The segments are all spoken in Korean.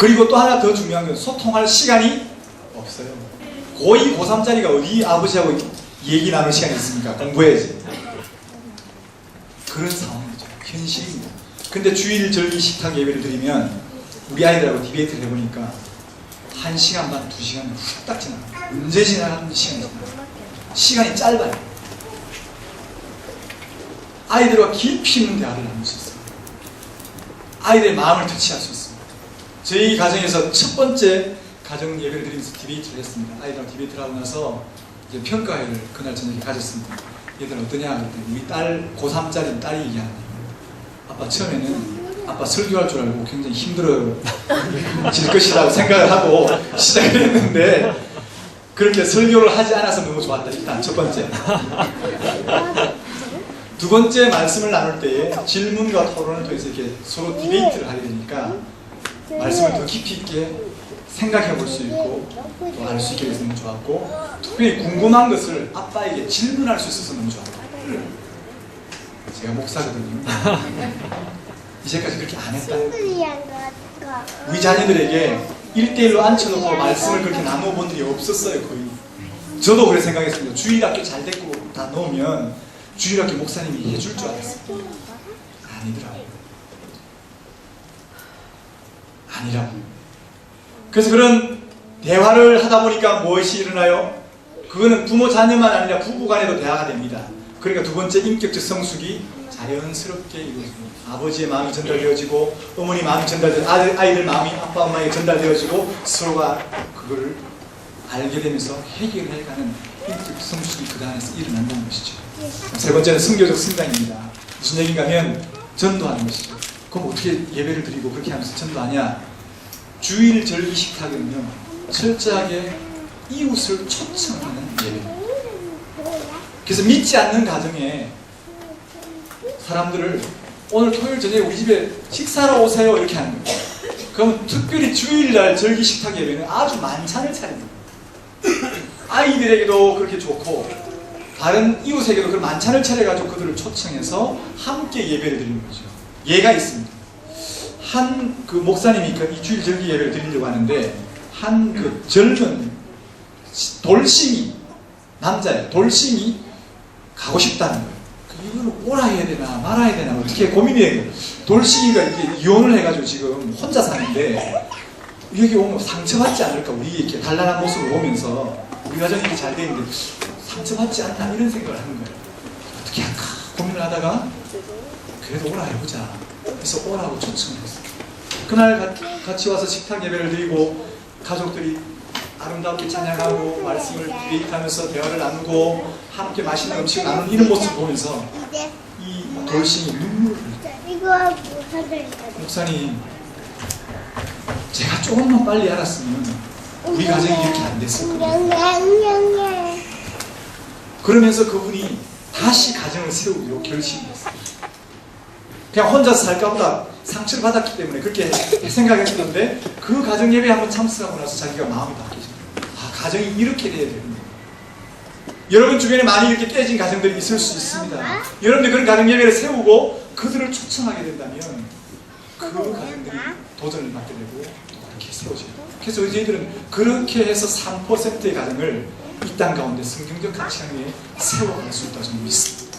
그리고 또 하나 더 중요한 건 소통할 시간이 없어요. 고2, 고3짜리가 어디 아버지하고 얘기 나눌 시간이 있습니까? 공부해야지. 그런 상황이죠. 현실입니다. 근데 주일 절기 식탁 예배를 드리면 우리 아이들하고 디베이트를 해보니까 한 시간 반, 두 시간은 후딱 지나가요. 언제 지나가는 시간이 지나가요. 시간이 짧아요. 아이들과 깊이 있는 대화를 나눌 수 있어요. 아이들의 마음을 터치할 수 있습니다. 저희 가정에서 첫 번째 가정 예배를 드리면서 디베이트를 했습니다. 아이들하고 디베이트를 하고 나서 이제 평가회를 그날 저녁에 가졌습니다. 얘들 어떠냐 그랬더니 우리 딸 고3짜리 딸이 얘기하는 아빠 처음에는 아빠 설교할 줄 알고 굉장히 힘들어 질 것이라고 생각을 하고 시작을 했는데 그렇게 설교를 하지 않아서 너무 좋았다. 일단 첫 번째. 두 번째 말씀을 나눌 때에 질문과 토론을 통해서 이렇게 서로 디베이트를 하게 되니까 말씀을 더 깊이 있게 생각해 볼 수 있고 또 알 수 있게 돼서 너무 좋았고 특별히 궁금한 것을 아빠에게 질문할 수 있어서 너무 좋았고 제가 목사거든요. 이제까지 그렇게 안 했다. 우리 자녀들에게 1대1로 앉혀놓고 말씀을 그렇게 나눠본 일이 없었어요, 거의. 저도 그래 생각했습니다. 주일학교 잘 됐고 다 놓으면 주일학교 목사님이 해줄 줄 알았어요. 아니더라고요. 아니라고. 그래서 그런 대화를 하다 보니까 무엇이 일어나요? 그거는 부모 자녀만 아니라 부부 간에도 대화가 됩니다. 그러니까 두 번째 인격적 성숙이 자연스럽게 이루어집니다. 아버지의 마음이 전달되어지고 어머니 마음이 전달되 아들, 아이들 마음이 아빠 엄마에게 전달되어지고 서로가 그거를 알게 되면서 해결해가는 인격적 성숙이 그 안에서 일어난다는 것이죠. 세 번째는 성교적 성장입니다. 무슨 얘기인가 하면 전도하는 것이죠. 그럼 어떻게 예배를 드리고 그렇게 하면서 전도하냐? 주일 절기 식탁은요, 철저하게 이웃을 초청하는 예배. 그래서 믿지 않는 가정에 사람들을 오늘 토요일 저녁에 우리 집에 식사하러 오세요 이렇게 하는 거예요. 그럼 특별히 주일날 절기 식탁 예배는 아주 만찬을 차립니다. 아이들에게도 그렇게 좋고 다른 이웃에게도 그런 만찬을 차려가지고 그들을 초청해서 함께 예배를 드리는 거죠. 예가 있습니다. 한 그 목사님이 그 이 주일 절기 예배를 드리려고 하는데 한 그 젊은 돌싱이 남자예요. 돌싱이 가고 싶다는 거예요. 그 이거는 오라 해야 되나 말아야 되나 어떻게 고민이 해요. 돌싱이가 이렇게 이혼을 해가지고 지금 혼자 사는데 여기 오면 상처받지 않을까 우리 이렇게 단란한 모습을 보면서 우리 가정이 이렇게 잘 되는데 상처받지 않나 이런 생각을 하는 거예요. 어떻게 할까 고민을 하다가 그래도 오라 해보자. 그래서 오라고 초청을 했어요. 그날 가- 같이 와서 식탁 예배를 드리고 가족들이 아름답게 찬양하고 말씀을 데이트하면서 대화를 나누고 함께 맛있는 음식을 나누는 이런 모습을 보면서 이 돌싱이 눈물을 목사님 제가 조금만 빨리 알았으면 우리 가정이 이렇게 안 됐을 거예요. 그러면서 그분이 다시 가정을 세우기로 결심했어요. 그냥 혼자서 살까 보다 상처를 받았기 때문에 그렇게 생각했었는데 그 가정 예배에 한번 참석하고 나서 자기가 마음이 바뀌죠. 아, 가정이 이렇게 돼야 되는데. 여러분 주변에 많이 이렇게 깨진 가정들이 있을 수 있습니다. 여러분들 그런 가정 예배를 세우고 그들을 초청하게 된다면 그 가정들이 도전을 받게 되고 또 그렇게 세워져요. 그래서 저희들은 그렇게 해서 3%의 가정을 이 땅 가운데 성경적 가치관에 세워갈 수 있다고 저는 믿습니다.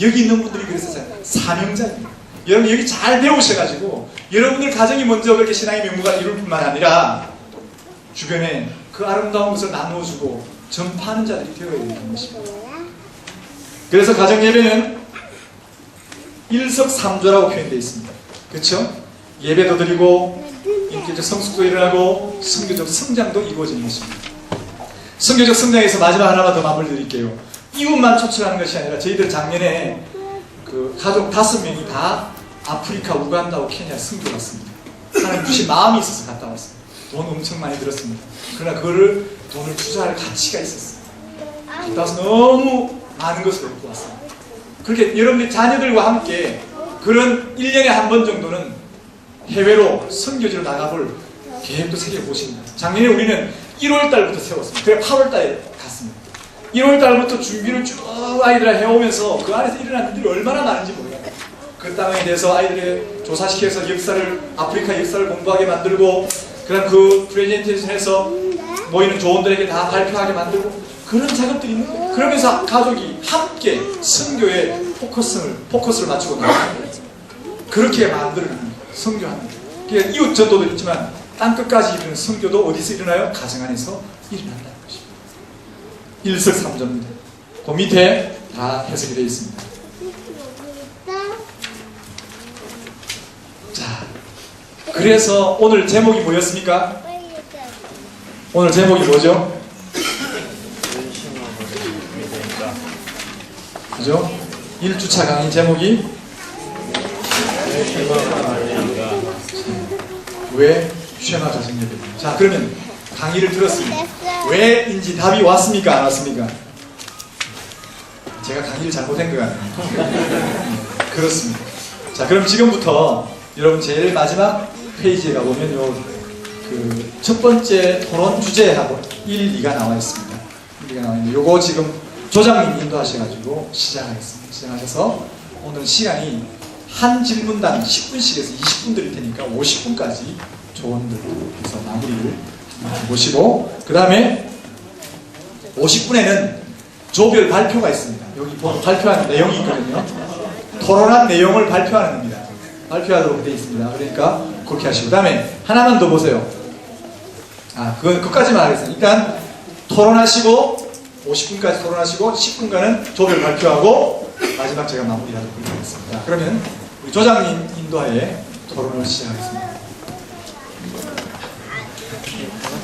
여기 있는 분들이 그래서 사명자입니다. 여러분 여기 잘 배우셔가지고 여러분들 가정이 먼저 그렇게 신앙의 명무가 이룰 뿐만 아니라 주변에 그 아름다운 것을 나누어주고 전파하는 자들이 되어야 되는 것입니다. 그래서 가정 예배는 일석삼조라고 표현되어 있습니다. 그렇죠? 예배도 드리고 인격적 성숙도 일어나고 성교적 성장도 이루어지는 것입니다. 성교적 성장에서 마지막 하나만 더 마무리 드릴게요. 이웃만 초청하는 것이 아니라 저희들 작년에 그 가족 다섯 명이 다 아프리카, 우간다와 케냐 승교 갔습니다. 하나님 주신 마음이 있어서 갔다 왔습니다. 돈 엄청 많이 들었습니다. 그러나 그거를 돈을 투자할 가치가 있었어요. 갔다 와서 너무 많은 것을 얻고 왔어요. 그렇게 여러분들 자녀들과 함께 그런 1년에 한 번 정도는 해외로 선교지로 나가볼 계획도 세워보십니다. 작년에 우리는 1월 달부터 세웠습니다. 그래 8월 달에. 1월 달부터 준비를 쭉 아이들 해오면서 그 안에서 일어난 일들이 얼마나 많은지 몰라요. 그 땅에 대해서 아이들의 조사시켜서 역사를 아프리카 역사를 공부하게 만들고 그다음 그 프레젠테이션에서 모이는 조원들에게 다 발표하게 만들고 그런 작업들이 있는 거예요. 그러면서 가족이 함께 성교에 포커스를 포커스를 맞추고 나가는 거예요. 그렇게 만드는. 성교하는 거예요. 그러니까 이웃 전도도 있지만 땅 끝까지 이르는 성교도 어디서 일어나요? 가정 안에서 일어난다는 것입니다. 일석삼조입니다. 그 밑에 다 해석이 되어 있습니다. 자, 그래서 오늘 제목이 뭐였습니까? 오늘 제목이 뭐죠? 그죠? 1주차 강의 제목이 왜 쉐마 가정예배? 자, 그러면 강의를 들었습니다. 왜인지 답이 왔습니까? 안 왔습니까? 제가 강의를 잘못한 것 같네요. 그렇습니다. 자, 그럼 지금부터 여러분 제일 마지막 페이지에 가보면 요 그 첫 번째 토론 주제하고 1, 2가 나와 있습니다. 1, 2가 나와 있는데 요거 지금 조장님 인도하셔가지고 시작하겠습니다. 시작하셔서 오늘 시간이 한 질문당 10분씩에서 20분 드릴 테니까 50분까지 조언들 해서 마무리를 보시고 그 다음에 50분에는 조별 발표가 있습니다. 여기 발표하는 내용이 있거든요. 토론한 내용을 발표하는 겁니다. 발표하도록 되어 있습니다. 그러니까 그렇게 하시고 그 다음에 하나만 더 보세요. 아, 그건 끝까지만 하겠습니다. 일단 토론하시고 50분까지 토론하시고 10분간은 조별 발표하고 마지막 제가 마무리하도록 하겠습니다. 그러면 우리 조장님 인도하에 토론을 시작하겠습니다.